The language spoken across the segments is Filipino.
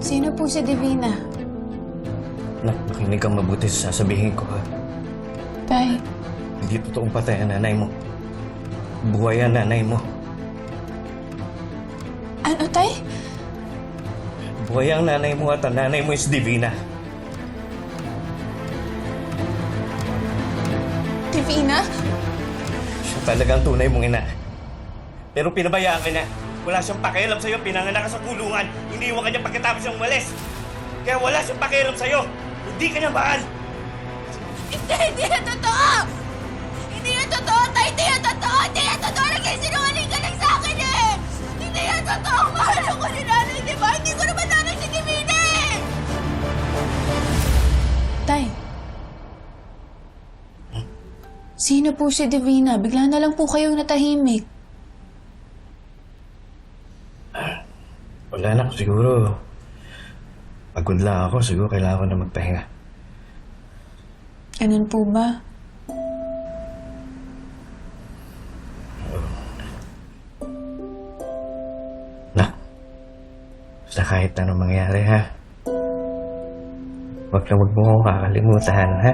Sino po si Divina? Nak, makinig kang mabuti sa sasabihin ko ha. Tay, Hindi totoong patay ang nanay mo. Buhay ang nanay mo. ano tay? Buhay ang nanay mo at ang nanay mo is Divina. Divina? Siya talagang tunay mong ina. Pero pinabayaan ka niya. Wala siyang pakialam sa'yo. Pinanganak ka sa kulungan. Iniwan ka niya pagkatapos siyang umalis. Kaya wala siyang pakialam sa'yo. Hindi ka niya mahal. Hindi, hindi yan totoo! Hindi yan totoo, tay! Hindi yan totoo! Hindi yan totoo! Nagsisinungaling ka lang sa akin eh! Hindi yan totoo! Mahal ako ni nanay, di ba? Hindi ko naman nanay si Divina eh! Tay. Sino po si Divina? Bigla na lang po kayong natahimik. Wala na. Siguro. Pagod lang ako. Siguro kailangan ko na magpahinga. Ganun po ba? Na. Sa kahit anong mangyari ha. Huwag na huwag mo akong kakalimutan ha.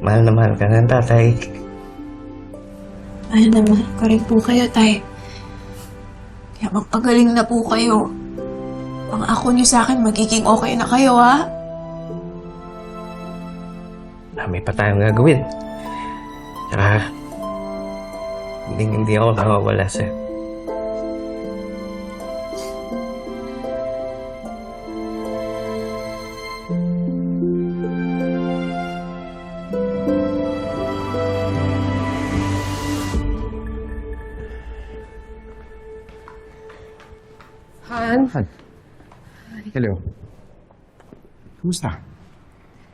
Mahal na mahal ka ng tatay. Ay naman, ko rin po kayo, tay. Kaya magpagaling na po kayo. Ang ako niyo sa akin, magiging okay na kayo, ha? Dami pa tayong gagawin. Tsaka, hindi, hindi ako nakawala sa'yo. Han? Han. Hello. Kumusta?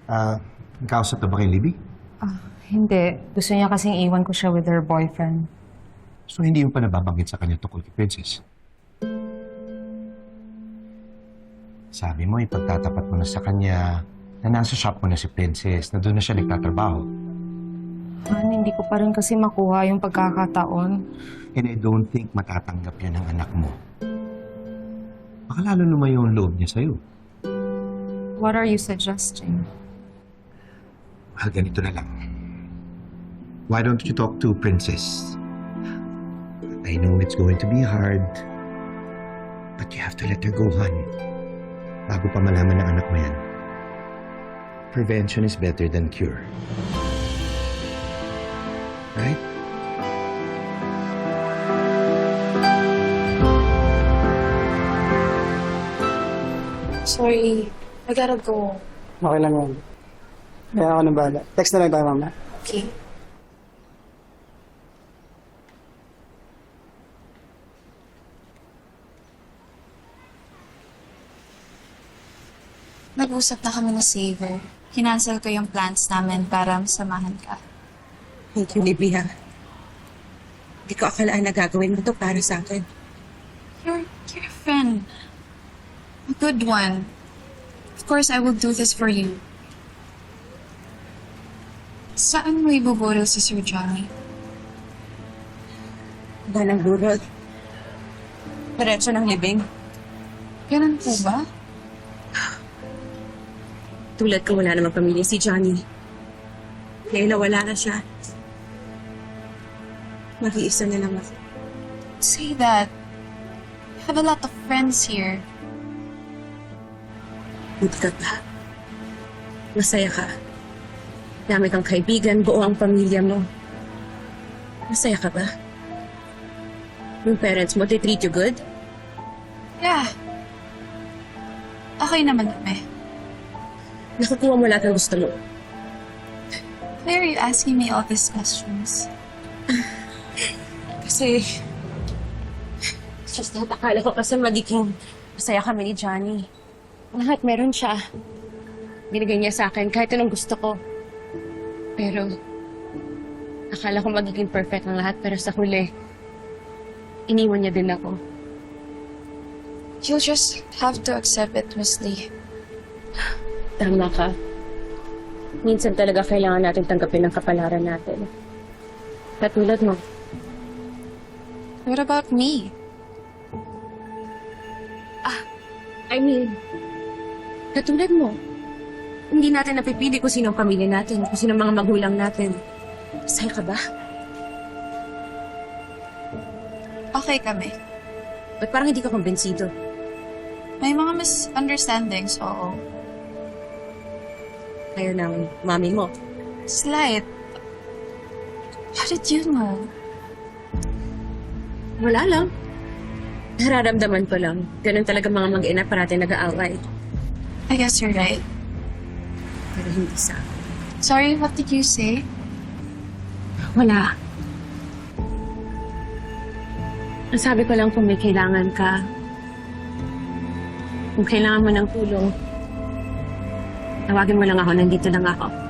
Ah, nakausap na ba kay Libby? Ah, hindi. Gusto niya kasing iwan ko siya with her boyfriend. So hindi mo pa nababanggit sa kanya tungkol kay Princess? Sabi mo, ipagtatapat mo na sa kanya na nasa shop mo na si Princess, na doon na siya nagtatrabaho. Han, hindi ko pa rin kasi makuha yung pagkakataon. And I don't think matatanggap yan ng anak mo. Baka lalo lumayo yung loob niya sa'yo. What are you suggesting? Well, ganito na lang. Why don't you talk to Princess? I know it's going to be hard, but you have to let her go, hon. Bago pa malaman ng anak mo yan. Prevention is better than cure. Right? Sorry, I gotta go. Okay lang yan. Kaya ako nang bahala. Text na lang tayo, mama. Okay? Nag-usap na kami na Saver. Kinancel ko yung plans namin para masamahan ka. Thank you, Libya. Hindi ko akalaan na gagawin mo to para sa akin. You're, you're a friend. A good one. Of course, I will do this for you. Saan mo ibuburil si Sir Johnny? Wala ng burol. Diretso ng libing. Ganun po ba? Tulad ko wala namang pamilya si Johnny. Ngayon na wala na siya. Mag-iisa na lang ako. Say that. You have a lot of friends here. Buti ka pa. Masaya ka. Dami kang kaibigan, buo ang pamilya mo. Masaya ka ba? Yung parents mo, they treat you good? Yeah. Okay naman kami. Nakukuha mo lahat ng gusto mo. Why are you asking me all these questions? Kasi... Just that, akala ko kasi magiging masaya kami ni Johnny. Lahat meron siya. Binigay niya sa akin kahit anong gusto ko. Pero... Akala ko magiging perfect ang lahat pero sa huli... Iniwan niya din ako. You'll just have to accept it, Miss Lee. Tama ka. Minsan talaga kailangan natin tanggapin ang kapalaran natin. Katulad mo. What about me? I mean, katulad mo, hindi natin napipili kung sino ang pamilya natin, kung sino ang mga magulang natin. Masaya ka ba? Okay kami. Ba't parang hindi ka kumbensido? May mga misunderstandings, oo. Kaya ng mami mo. Slight. How did you know? Wala lang. Nararamdaman ko lang. Ganun talaga mga mag-ina parati nag-aaway. I guess you're right. Pero hindi sa Sorry, what did you say? Wala. Ang sabi ko lang kung may kailangan ka, kung kailangan mo ng tulong, tawagin mo lang ako, nandito lang ako.